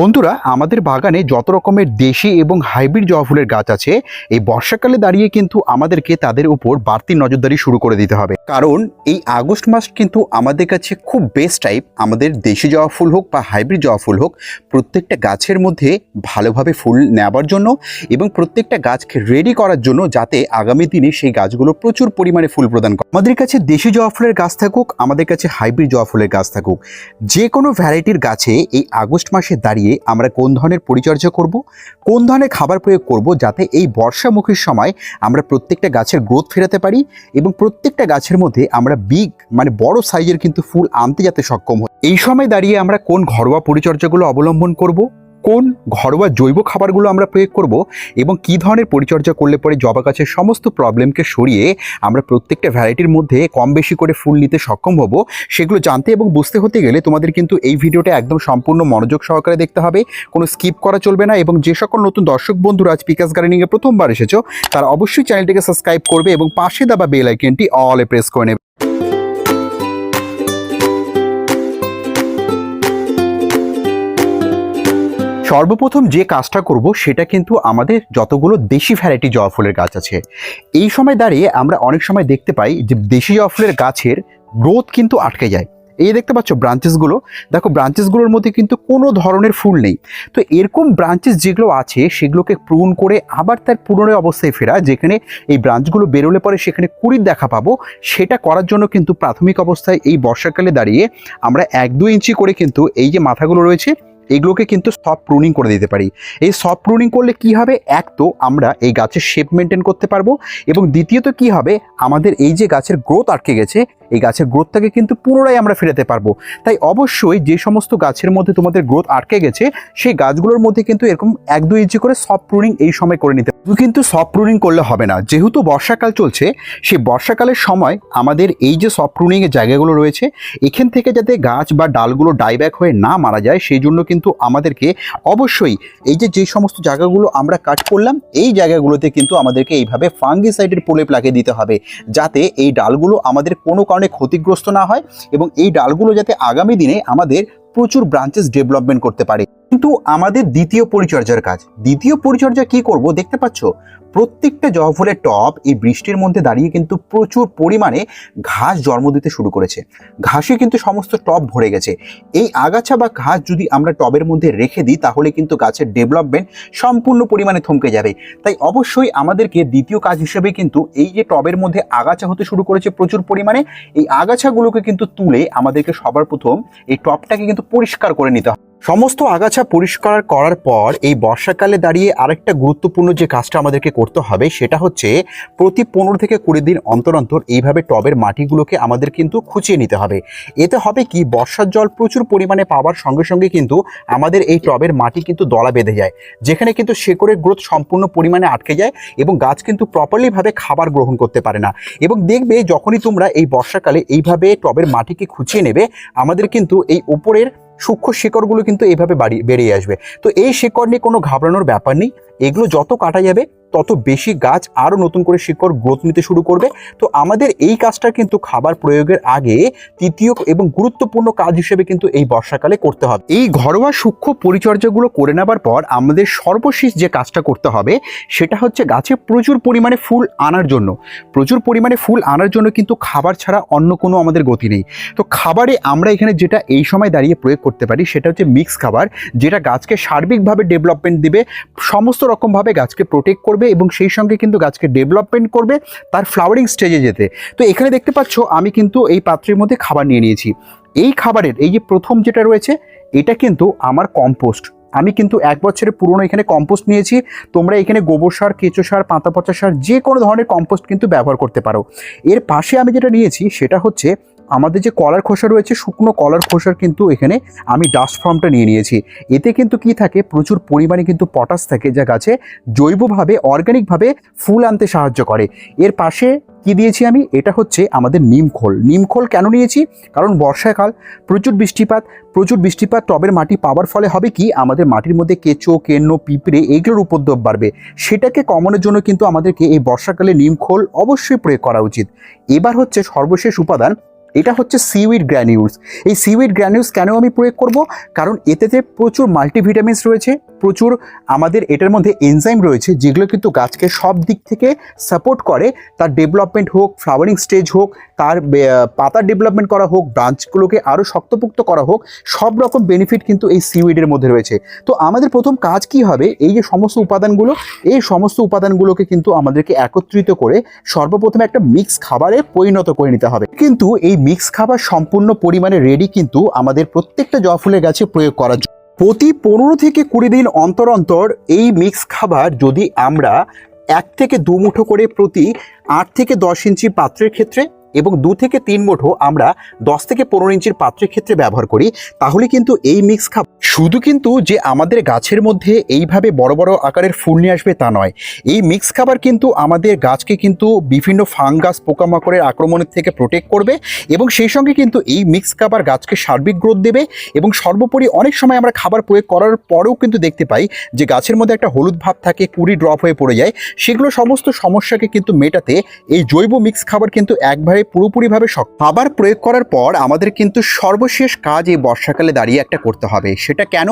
বন্ধুরা, আমাদের বাগানে যত রকমের দেশি এবং হাইব্রিড জবা ফুলের গাছ আছে, এই বর্ষাকালে দাঁড়িয়ে কিন্তু আমাদেরকে তাদের উপর বাড়তি নজরদারি শুরু করে দিতে হবে। কারণ, এই আগস্ট মাস কিন্তু আমাদের কাছে খুব বেস্ট টাইপ আমাদের দেশি জবা ফুল হোক বা হাইব্রিড জবা ফুল হোক, প্রত্যেকটা গাছের মধ্যে ভালোভাবে ফুল নেবার জন্য এবং প্রত্যেকটা গাছকে রেডি করার জন্য যাতে আগামী দিনে সেই গাছগুলো প্রচুর পরিমাণে ফুল প্রদান করে। আমাদের কাছে দেশি জবা ফুলের গাছ থাকুক, আমাদের কাছে হাইব্রিড জবা ফুলের গাছ থাকুক যে কোনো ভ্যারাইটির গাছে এই আগস্ট মাসে দাঁড়িয়ে আমরা কোন ধরনের পরিচর্যা করব, কোন ধরনের খাবার প্রয়োগ করব যাতে এই বর্ষামুখীর সময় আমরা প্রত্যেকটা গাছের গ্রোথ ফেরাতে পারি এবং প্রত্যেকটা গাছের মধ্যে আমরা বিগ মানে বড় সাইজের কিন্তু ফুল আনতে যাতে সক্ষম হই। এই সময় দাঁড়িয়ে আমরা কোন ঘরোয়া পরিচর্যাগুলো অবলম্বন করব? কোন ঘরোয়া জৈব খাবারগুলো আমরা প্রয়োগ করব এবং কী ধরনের পরিচর্যা করলে পরে জবা গাছের সমস্ত প্রবলেমকে সরিয়ে আমরা প্রত্যেকটা ভ্যারাইটির মধ্যে কম বেশি করে ফুল নিতে সক্ষম হব, সেগুলো জানতে এবং বুঝতে হতে গেলে তোমাদের কিন্তু এই ভিডিওটা একদম সম্পূর্ণ মনোযোগ সহকারে দেখতে হবে, কোনো স্কিপ করা চলবে না এবং যে সকল নতুন দর্শক বন্ধুরা আজ পিকাস গার্ডেনিংয়ে প্রথমবার এসেছ, তারা অবশ্যই চ্যানেলটিকে সাবস্ক্রাইব করবে এবং পাশে দাবা বেল আইকনটি অলে প্রেস করে নেবে। সর্বপ্রথম যে কাজটা করব সেটা কিন্তু আমাদের যতগুলো দেশি ভ্যারাইটি জবা ফুলের গাছ আছে। এই সময় দাঁড়িয়ে আমরা অনেক সময় দেখতে পাই যে দেশি জবা ফুলের গাছের গ্রোথ কিন্তু আটকে যায়। এই দেখতে পাচ্ছ ব্রাঞ্চেসগুলো দেখো ব্রাঞ্চেসগুলোর মধ্যে কিন্তু কোনো ধরনের ফুল নেই। তো এরকম ব্রাঞ্চেস যেগুলো আছে সেগুলোকে প্রুন করে আবার তার পুনরায় অবস্থায় ফেরা, যেখানে এই ব্রাঞ্চগুলো বেরোলে পরে সেখানে কুড়ির দেখা পাবো, সেটা করার জন্য কিন্তু প্রাথমিক অবস্থায় এই বর্ষাকালে দাঁড়িয়ে আমরা এক দু ইঞ্চি করে কিন্তু এই যে মাথাগুলো রয়েছে এগুলোকে কিন্তু সফট প্রুনিং করে দিতে পারি। এই সফট প্রুনিং করলে কি হবে? এক তো আমরা এই গাছের শেপ মেনটেন করতে পারব এবং দ্বিতীয়ত কি হবে? আমাদের এই যে গাছের গ্রোথ আটকে গেছে এই গাছের গ্রোথটাকে কিন্তু পুনরায় আমরা ফেরাতে পারব। তাই অবশ্যই যে সমস্ত গাছের মধ্যে তোমাদের গ্রোথ আটকে গেছে, সেই গাছগুলোর মধ্যে কিন্তু এরকম এক দুই ইঞ্চি করে সফট প্রুনিং এই সময় করে নিতে কিন্তু সফট প্রুনিং করলে হবে না, যেহেতু বর্ষাকাল চলছে, সেই বর্ষাকালের সময় আমাদের এই যে সফট প্রুনিংয়ের জায়গাগুলো রয়েছে, এখান থেকে যাতে গাছ বা ডালগুলো ডাইব্যাক হয়ে না মারা যায়, সেই জন্য কিন্তু আমাদেরকে অবশ্যই এই যে যে সমস্ত জায়গাগুলো আমরা কাট করলাম, এই জায়গাগুলোতে কিন্তু আমাদেরকে এইভাবে ফাঙ্গিসাইডের প্রলেপ লাগিয়ে দিতে হবে, যাতে এই ডালগুলো আমাদের কোনো কারণে ক্ষতিগ্রস্ত না হয় এবং এই ডালগুলো যাতে আগামী দিনে আমাদের প্রচুর ব্রাঞ্চেস ডেভেলপমেন্ট করতে পারে। কিন্তু আমাদের দ্বিতীয় পরিচর্যার কাজ। দ্বিতীয় পরিচর্যা কি করব? দেখতে পাচ্ছ? প্রত্যেকটা জবা ফুলের টব এই বৃষ্টির মধ্যে দাঁড়িয়ে কিন্তু প্রচুর পরিমাণে ঘাস জন্ম দিতে শুরু করেছে। ঘাসে কিন্তু সমস্ত টব ভরে গেছে। এই আগাছা বা ঘাস যদি আমরা টবের মধ্যে রেখে দিই, তাহলে কিন্তু গাছের ডেভেলপমেন্ট সম্পূর্ণ পরিমাণে থমকে যাবে। তাই অবশ্যই আমাদেরকে দ্বিতীয় কাজ হিসেবে কিন্তু এই যে টবের মধ্যে আগাছা হতে শুরু করেছে প্রচুর পরিমাণে, এই আগাছাগুলোকে কিন্তু তুলে আমাদেরকে সবার প্রথম এই টবটাকে কিন্তু পরিষ্কার করে নিতে হবে। সমস্ত আগাছা পরিষ্কার করার পর এই বর্ষাকালে দাঁড়িয়ে আরেকটা গুরুত্বপূর্ণ যে কাজটা আমাদেরকে করতে হবে সেটা হচ্ছে প্রতি পনেরো থেকে কুড়ি দিন অন্তর অন্তর এইভাবে টবের মাটিগুলোকে আমাদের কিন্তু খুঁচিয়ে নিতে হবে। এতে হবে কি বর্ষার জল প্রচুর পরিমাণে পাওয়ার সঙ্গে সঙ্গে কিন্তু আমাদের এই টবের মাটি কিন্তু দলা বেঁধে যায়, যেখানে কিন্তু শেকড়ের গ্রোথ সম্পূর্ণ পরিমাণে আটকে যায় এবং গাছ কিন্তু প্রপারলিভাবে খাবার গ্রহণ করতে পারে না। এবং দেখবে যখনই তোমরা এই বর্ষাকালে এইভাবে টবের মাটিকে খুঁচিয়ে নেবে, আমাদের কিন্তু এই উপরের সূক্ষ্ম শিকড়গুলো কিন্তু এইভাবে বাড়ি, বেরিয়ে আসবে। তো এই শিকড় নিয়ে কোনো ঘাবড়ানোর ব্যাপার নেই। এগুলো যত কাটা যাবে তত বেশি গাছ আরও নতুন করে শিকড় গ্রোথ নিতে শুরু করবে। তো আমাদের এই কাজটা কিন্তু খাবার প্রয়োগের আগে তৃতীয় এবং গুরুত্বপূর্ণ কাজ হিসেবে কিন্তু এই বর্ষাকালে করতে হবে। এই ঘরোয়া সূক্ষ্ম পরিচর্যাগুলো করে নেবার পর আমাদের সর্বশেষ যে কাজটা করতে হবে, সেটা হচ্ছে গাছে প্রচুর পরিমাণে ফুল আনার জন্য। প্রচুর পরিমাণে ফুল আনার জন্য কিন্তু খাবার ছাড়া অন্য কোনো আমাদের গতি নেই। তো খাবারে আমরা এখানে যেটা এই সময় দাঁড়িয়ে প্রয়োগ করতে পারি, সেটা হচ্ছে মিক্স খাবার, যেটা গাছকে সার্বিকভাবে ডেভেলপমেন্ট দিবে, সমস্ত রকমভাবে গাছকে প্রোটেক্ট করবে এবং সেই সঙ্গে কিন্তু গাছকে ডেভেলপমেন্ট করবে তার ফ্লাওয়ারিং স্টেজে যেতে। তো এখানে দেখতে পাচ্ছ, আমি কিন্তু এই পাত্রের মধ্যে খাবার নিয়ে নিয়েছি। এই খাবারের, এই যে প্রথম যেটা রয়েছে, এটা কিন্তু আমার কম্পোস্ট আমি কিন্তু এক বছরের পুরনো এখানে কম্পোস্ট নিয়েছি। তোমরা এখানে গোবর সার, কেঁচো সার, পাতা পচা সার, যে কোনো ধরনের কম্পোস্ট কিন্তু ব্যবহার করতে পারো। এর পাশে আমি যেটা নিয়েছি, সেটা হচ্ছে আমাদের যে কলার খোসা রয়েছে, শুকনো কলার খোসার কিন্তু এখানে আমি ডাস্ট ফর্মটা নিয়ে নিয়েছি। এতে কিন্তু কি থাকে? প্রচুর পরিমাণে কিন্তু পটাশ থাকে যা গাছে জৈবভাবে অর্গানিকভাবে ফুল আনতে সাহায্য করে। এর পাশে কি দিয়েছি আমি? এটা হচ্ছে আমাদের নিমখোল নিমখোল কেন নিয়েছি? কারণ বর্ষাকাল, প্রচুর বৃষ্টিপাত প্রচুর বৃষ্টিপাত, টবের মাটি পাওয়ার ফলে হবে কি? আমাদের মাটির মধ্যে কেঁচো, কেন্ন, পিঁপড়ে এইগুলোর উপদ্রব বাড়বে। সেটাকে কমানোর জন্য কিন্তু আমাদেরকে এই বর্ষাকালে নিমখোল অবশ্যই প্রয়োগ করা উচিত। এবার হচ্ছে সর্বশেষ উপাদান এটা হচ্ছে সিউইড গ্র্যানিউলস এই সিউইড গ্র্যানিউলস কেন আমি প্রয়োগ করব? কারণ এতেতে প্রচুর মাল্টিভিটামিনস রয়েছে প্রচুর আমাদের এটার মধ্যে এনজাইম রয়েছে, যেগুলো কিন্তু গাছকে সব দিক থেকে সাপোর্ট করে। তার ডেভেলপমেন্ট হোক ফ্লাওয়ারিং স্টেজ হোক, তার পাতা ডেভেলপমেন্ট করা হোক ব্রাঞ্চগুলোকে আরও শক্তপোক্ত করা হোক, সব রকম বেনিফিট কিন্তু এই সিউইডের মধ্যে রয়েছে। তো আমাদের প্রথম কাজ কি হবে? এই যে সমস্ত উপাদানগুলো, এই সমস্ত উপাদানগুলোকে কিন্তু আমাদেরকে একত্রিত করে সর্বপ্রথমে একটা মিক্স খাবারে পরিণত করে নিতে হবে। কিন্তু এই মিক্স খাবার সম্পূর্ণ পরিমাণে রেডি কিন্তু আমাদের প্রত্যেকটা জবা গাছে প্রয়োগ করার জন্য। প্রতি পনেরো থেকে কুড়ি দিন অন্তর অন্তর এই মিক্স খাবার যদি আমরা এক থেকে দু মুঠো করে প্রতি আট থেকে দশ ইঞ্চি পাত্রের ক্ষেত্রে এবং দু থেকে তিন মুঠো আমরা দশ থেকে পনেরো ইঞ্চির পাত্রের ক্ষেত্রে ব্যবহার করি, তাহলে কিন্তু এই মিক্স খাবার শুধু কিন্তু যে আমাদের গাছের মধ্যে এইভাবে বড় বড় আকারের ফুল নিয়ে আসবে তা নয়। এই মিক্স খাবার কিন্তু আমাদের গাছকে কিন্তু বিভিন্ন ফাঙ্গাস পোকামাকড়ের আক্রমণের থেকে প্রোটেক্ট করবে এবং সেই সঙ্গে কিন্তু এই মিক্স খাবার গাছকে সার্বিক গ্রোথ দেবে এবং সর্বোপরি অনেক সময় আমরা খাবার প্রয়োগ করার পরেও কিন্তু দেখতে পাই যে গাছের মধ্যে একটা হলুদ ভাব থাকে কুড়ি ড্রপ হয়ে পড়ে যায়, সেগুলো সমস্ত সমস্যাকে কিন্তু মেটাতে এই জৈব মিক্স খাবার কিন্তু একবারে পুরোপুরিভাবে শক্ত। খাবার প্রয়োগ করার পর আমাদের কিন্তু সর্বশেষ কাজ এই বর্ষাকালে দাঁড়িয়ে একটা করতে হবে। সেটা কেন?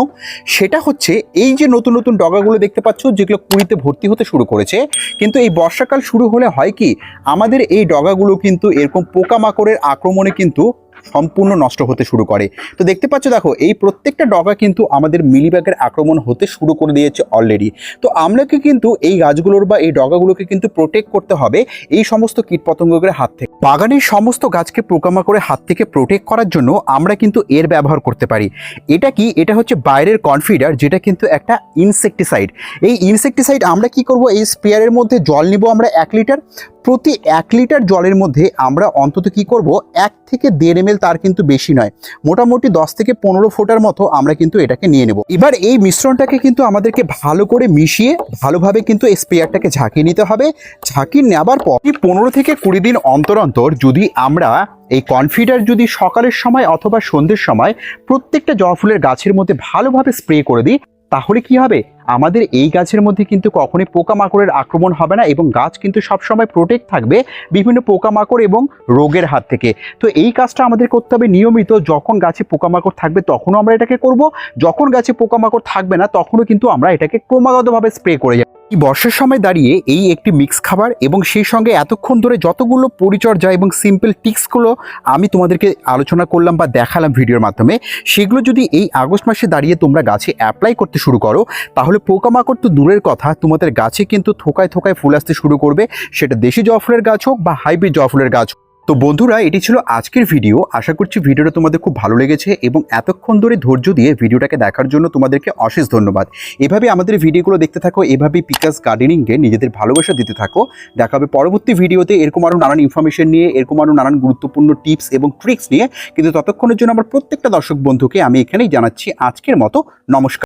সেটা হচ্ছে এই যে নতুন নতুন ডগাগুলো দেখতে পাচ্ছ, যেগুলো কুড়িতে ভর্তি হতে শুরু করেছে, কিন্তু এই বর্ষাকাল শুরু হলে হয় কি? আমাদের এই ডগাগুলো কিন্তু এরকম পোকামাকড়ের আক্রমণে কিন্তু সম্পূর্ণ নষ্ট হতে শুরু করে। তো দেখতে পাচ্ছ, দেখো, এই প্রত্যেকটা ডগা কিন্তু আমাদের মিলিবাগের আক্রমণ হতে শুরু করে দিয়েছে অলরেডি তো আমরাকে কিন্তু এই গাছগুলোর বা এই ডগাগুলোকে কিন্তু প্রোটেক্ট করতে হবে এই সমস্ত কীটপতঙ্গের হাত থেকে। বাগানের সমস্ত গাছকে পোকামাকড়ের হাত থেকে প্রোটেক্ট করার জন্য আমরা কিন্তু এর ব্যবহার করতে পারি। এটা কি? এটা হচ্ছে বাইরের কনফিডার যেটা কিন্তু একটা ইনসেকটিসাইড এই ইনসেকটিসাইড আমরা কি করব? এই স্প্রেয়ারের মধ্যে জল নিব আমরা এক লিটার প্রতি এক লিটার জলের মধ্যে আমরা অন্তত কি করব? এক থেকে দেড় এম তার কিন্তু বেশি নয়। মোটামুটি দশ থেকে পনেরো ফোটার মতো আমরা কিন্তু এটাকে নিয়ে নেব। এবার এই মিশ্রণটাকে কিন্তু আমাদেরকে ভালো করে মিশিয়ে ভালোভাবে কিন্তু এই স্প্রেয়ারটাকে ঝাঁকিয়ে নিতে হবে। ঝাঁকিয়ে নেবার পর পনেরো থেকে কুড়ি দিন অন্তর অন্তর যদি আমরা এই কনফিডার যদি সকালের সময় অথবা সন্ধ্যের সময় প্রত্যেকটা জবা ফুলের গাছের মধ্যে ভালোভাবে স্প্রে করে দিই তাহলে কি হবে? আমাদের এই গাছের মধ্যে কিন্তু কখনোই পোকামাকড়ের আক্রমণ হবে না এবং গাছ কিন্তু সবসময় প্রোটেক্ট থাকবে বিভিন্ন পোকামাকড় এবং রোগের হাত থেকে। তো এই কাজটা আমাদের করতে হবে নিয়মিত। যখন গাছে পোকামাকড় থাকবে তখনও আমরা এটাকে করব। যখন গাছে পোকামাকড় থাকবে না তখনও কিন্তু আমরা এটাকে ক্রমাগতভাবে স্প্রে করে যাব। বর্ষার সময় দাঁড়িয়ে এই একটি মিক্স খাবার এবং সেই সঙ্গে এতক্ষণ ধরে যতগুলো পরিচর্যা এবং সিম্পল টিক্সগুলো আমি তোমাদেরকে আলোচনা করলাম বা দেখালাম ভিডিওর মাধ্যমে, সেগুলো যদি এই আগস্ট মাসে দাঁড়িয়ে তোমরা গাছে অ্যাপ্লাই করতে শুরু করো, তাহলে পোকামাকড় তো দূরের কথা, তোমাদের গাছে কিন্তু থোকায় থোকায় ফুল আসতে শুরু করবে সেটা দেশি জবা ফুলের গাছ হোক বা হাইব্রিড জবা ফুলের গাছ হোক। তো বন্ধুরা, এটি ছিল আজকের ভিডিও। আশা করছি ভিডিওটা তোমাদের খুব ভালো লেগেছে এবং এতক্ষণ ধরে ধৈর্য দিয়ে ভিডিওটাকে দেখার জন্য তোমাদেরকে অশেষ ধন্যবাদ। এভাবে আমাদের ভিডিওগুলো দেখতে থাকো, এভাবেই পিকাস গার্ডেনিংকে নিজেদের ভালোবাসা দিতে থাকো। দেখা হবে পরবর্তী ভিডিওতে এরকম আরও নানান ইনফরমেশন নিয়ে, এরকম আরও নানান গুরুত্বপূর্ণ টিপস এবং ট্রিক্স নিয়ে। কিন্তু ততক্ষণের জন্য আমার প্রত্যেকটা দর্শক বন্ধুকে আমি এখানেই জানাচ্ছি আজকের মতো নমস্কার।